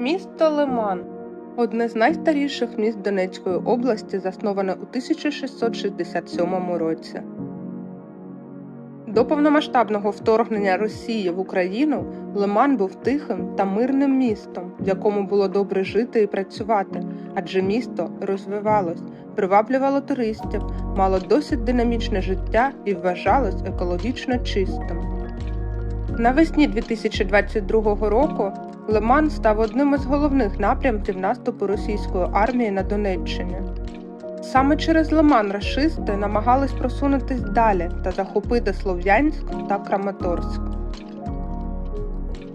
Місто Лиман одне з найстаріших міст Донецької області, засноване у 1667 році. До повномасштабного вторгнення Росії в Україну Лиман був тихим та мирним містом, в якому було добре жити і працювати, адже місто розвивалось, приваблювало туристів, мало досить динамічне життя і вважалось екологічно чистим. Навесні 2022 року Лиман став одним із головних напрямків наступу російської армії на Донеччині. Саме через Лиман рашисти намагались просунутись далі та захопити Слов'янськ та Краматорськ.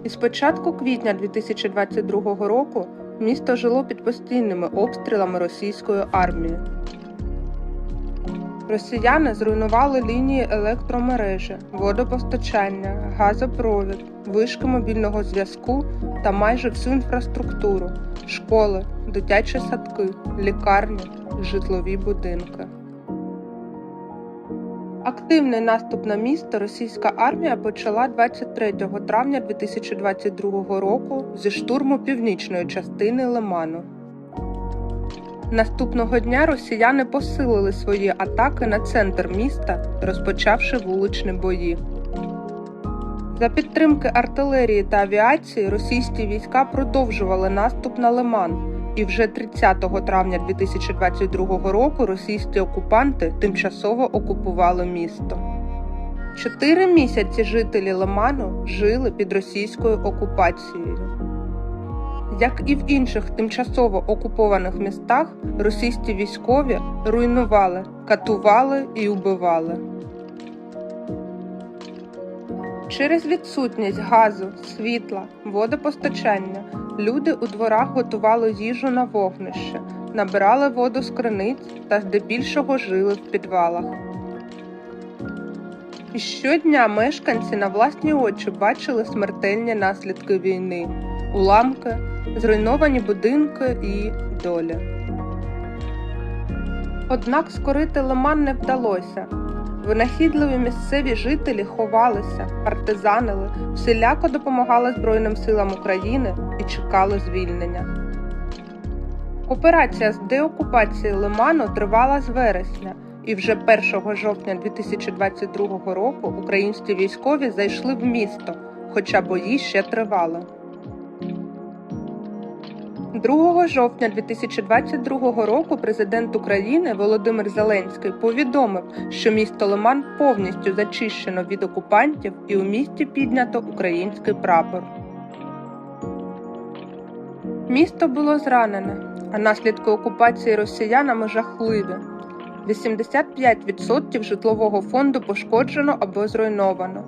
Із початку квітня 2022 року місто жило під постійними обстрілами російської армії. Росіяни зруйнували лінії електромережі, водопостачання, газопровід, вишки мобільного зв'язку та майже всю інфраструктуру, школи, дитячі садки, лікарні, житлові будинки. Активний наступ на місто російська армія почала 23 травня 2022 року зі штурму північної частини Лиману. Наступного дня росіяни посилили свої атаки на центр міста, розпочавши вуличні бої. За підтримки артилерії та авіації російські війська продовжували наступ на Лиман, і вже 30 травня 2022 року російські окупанти тимчасово окупували місто. Чотири місяці жителі Лиману жили під російською окупацією. Як і в інших тимчасово окупованих містах, російські військові руйнували, катували і убивали. Через відсутність газу, світла, водопостачання люди у дворах готували їжу на вогнище, набирали воду з криниць та здебільшого жили в підвалах. І щодня мешканці на власні очі бачили смертельні наслідки війни, уламки, зруйновані будинки і долі. Однак скорити лиман не вдалося. Винахідливі місцеві жителі ховалися, партизанили, всіляко допомагали Збройним силам України і чекали звільнення. Операція з деокупації Лиману тривала з вересня, і вже 1 жовтня 2022 року українські військові зайшли в місто, хоча бої ще тривали. 2 жовтня 2022 року президент України Володимир Зеленський повідомив, що місто Лиман повністю зачищено від окупантів і у місті піднято український прапор. Місто було зранене, а наслідки окупації росіянами жахливі. 85% житлового фонду пошкоджено або зруйновано.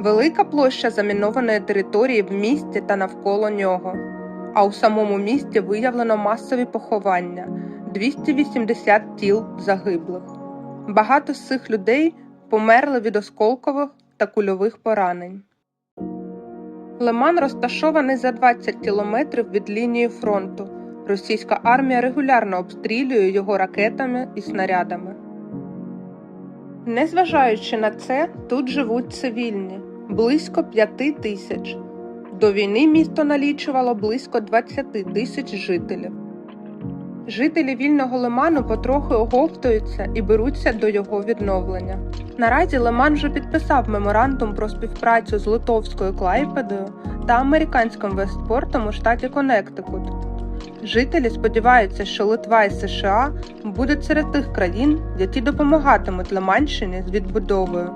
Велика площа замінованої території в місті та навколо нього а у самому місті виявлено масові поховання 280 тіл загиблих. Багато з цих людей померли від осколкових та кульових поранень. Лиман розташований за 20 кілометрів від лінії фронту. Російська армія регулярно обстрілює його ракетами і снарядами. Незважаючи на це, тут живуть цивільні близько 5 тисяч. До війни місто налічувало близько 20 тисяч жителів. Жителі вільного лиману потрохи оговтуються і беруться до його відновлення. Наразі Лиман вже підписав меморандум про співпрацю з Литовською Клайпедою та американським Вестпортом у штаті Коннектикут. Жителі сподіваються, що Литва і США будуть серед тих країн, які допомагатимуть Лиманщині з відбудовою.